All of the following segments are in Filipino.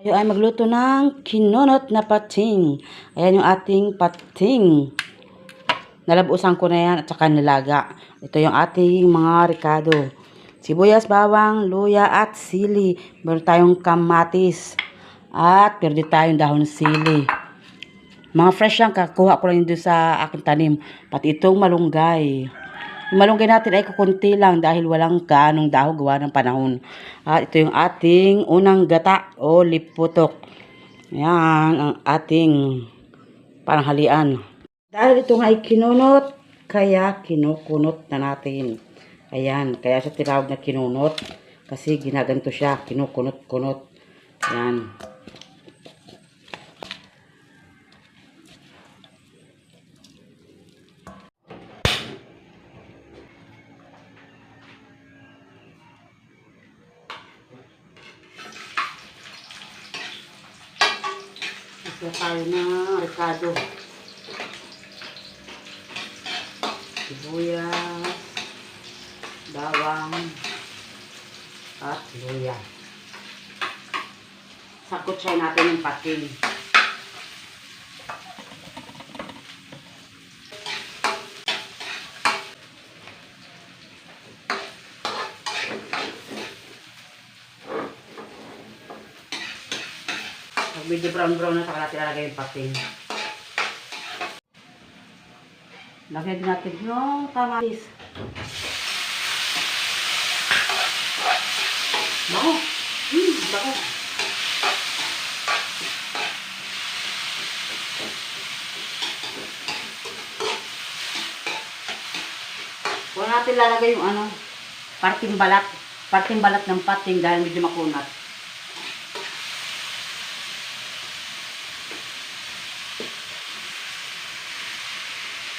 Tayo ay magluto ng kinunot na pating. Ayan yung ating pating. Nalabusan ko na yan at saka nilaga. Ito yung ating mga ricado. Sibuyas, bawang, luya at sili. Meron tayong kamatis. At pwede tayong dahon sili. Mga fresh lang, kakuha ko lang yun sa aking tanim. Pati itong malunggay. Yung malunggay natin ay kukunti lang dahil walang ganong dahon gawa ng panahon. At ito yung ating unang gata o liputok. Yan ang ating panghalian. Dahil ito nga ay kinunot, kaya kinukunot na natin. Ayan, kaya siya tinawag na kinunot. Kasi ginaganto siya, kinukunot-kunot. Yan. Isa tayo ng Ricardo. Sibuyas, bawang, at luya. Sakot siya natin yung pating. Medyo brown-brown na, saka natin lalagay yung pating. Lagyan din natin yung kamatis. Bako! Hmm, bako! Huwag natin lalagay yung ano, parting balat. Parting balat ng pating dahil medyo makunat.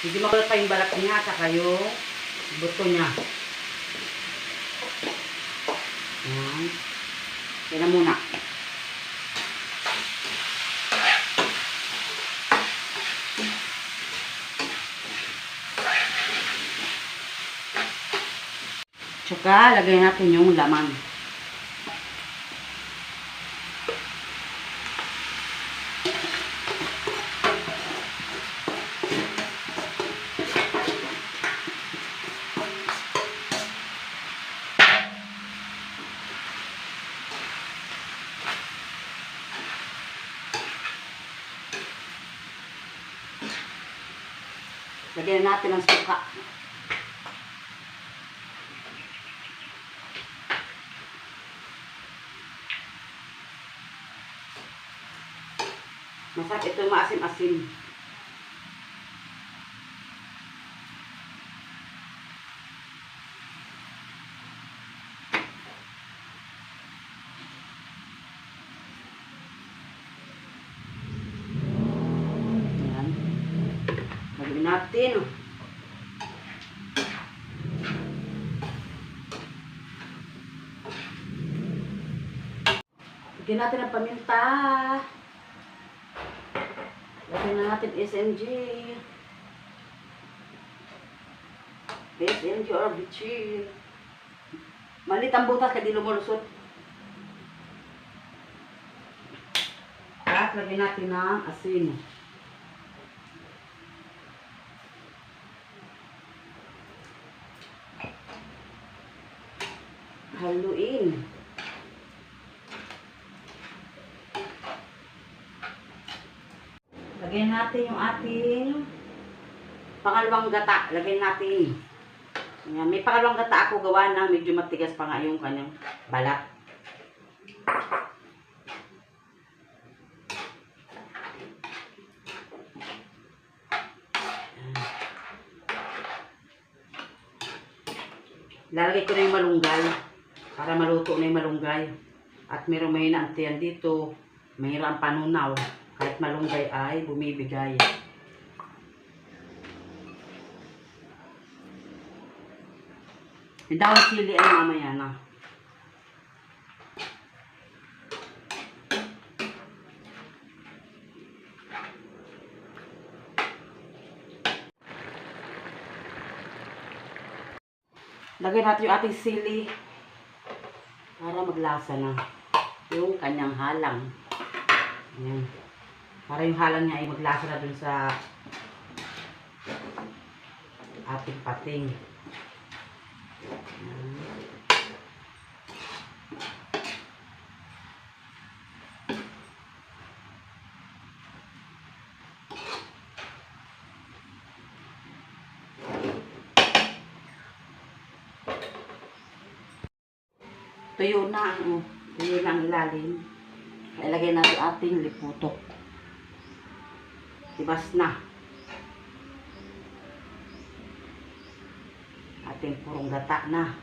Hindi makulat pa yung balat niya at saka yung buto niya. Yan. Yan na muna. Tsaka, lagay natin yung laman. Lagyan natin ang suka. Masarap ito maasim-asim. Yan. Lagyan natin. Lagyan natin ang paminta. Lagyan na natin SMG. SMG or bichir. Malit ang butas kaya di lumulusot. At lagyan natin ng asin. Haluin. Lagyan natin yung ating pangalawang gata. Lagyan natin. Ayan. May pangalawang gata ako gawa ng medyo matigas pa nga yung kanyang balat. Lalagay ko na yung malunggay para maluto na yung malunggay. At meron may naantiyan dito, mayroon ang panunaw. Kahit malunggay ay bumibigay. Dahon sili ay mamaya na. Lagyan natin yung ating sili para maglasa na yung kanyang halang. Ayan. Para yung halang niya ay maglasa na dun sa ating pating. Ayan. Tuyo na oh. Tuyo na ang ilalim. Ilagay natin ating liputok. Tibas na. Ating purong gata na.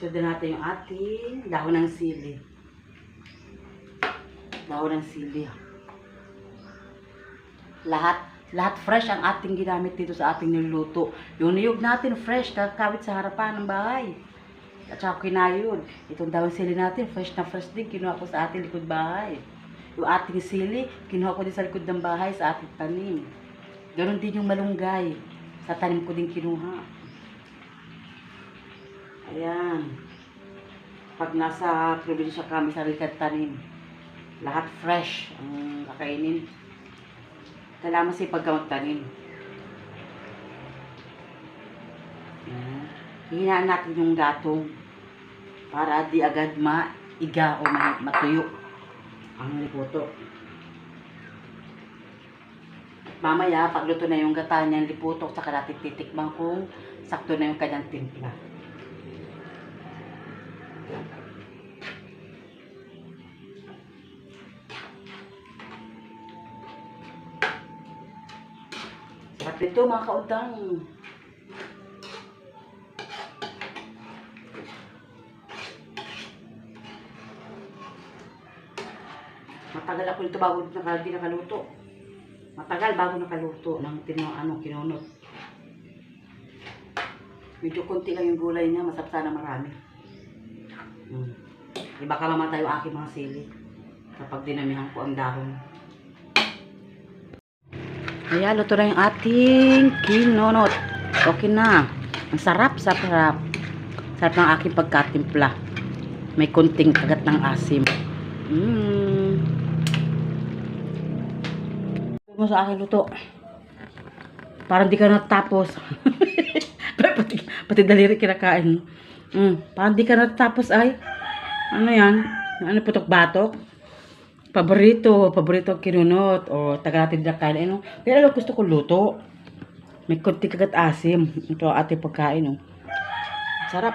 Sundan natin yung ating dahon ng sili. Dahon ng sili. Lahat, lahat fresh ang ating ginamit dito sa ating niluluto. Yung niyog natin fresh, kakawit sa harapan ng bahay. At saka kinayod. Itong dahon sili natin, fresh na fresh din, kinuha ko sa ating likod bahay. Yung ating sili, kinuha ko din sa likod ng bahay sa ating tanim. Ganon din yung malunggay. Sa tanim ko din kinuha. Ayan. Pag nasa probinsya kami sa likod tanim, lahat fresh ang kakainin. Kailangan masipag ka magtanim. Ayan. Hihinaan natin yung gatong para di agad maiga o ma- matuyo ang liputo. At mamaya, pagluto na yung gata niya, liputo, saka natin titikman kung sakto na yung kanyang timpla. Nito mga kautang. Matagal ako nito bago naka, di nakaluto. Matagal bago nakaluto ng tino, ano, kinunot. Medyo konti lang yung gulay niya, masarap sana marami. Hmm. Di baka mamatay yung aking mga sili kapag dinamihan ko ang dahon. Ayan, luto na yung ating kinunot. Okay na. Ang sarap, sarap. Sarap ng aking pagkatimpla. May kunting kagat ng asim. Mmm. mo sa aking luto. Parang di ka natapos. pati, pati daliri kinakain. Mm, parang di ka natapos ay. Ano yan? Ano putok batok? Paborito, paborito ang kinunot o taga natin na kain. Ano? Pero alam, gusto ko luto. May konti kagat asim. Ito ang ating pagkain. Oh. Sarap.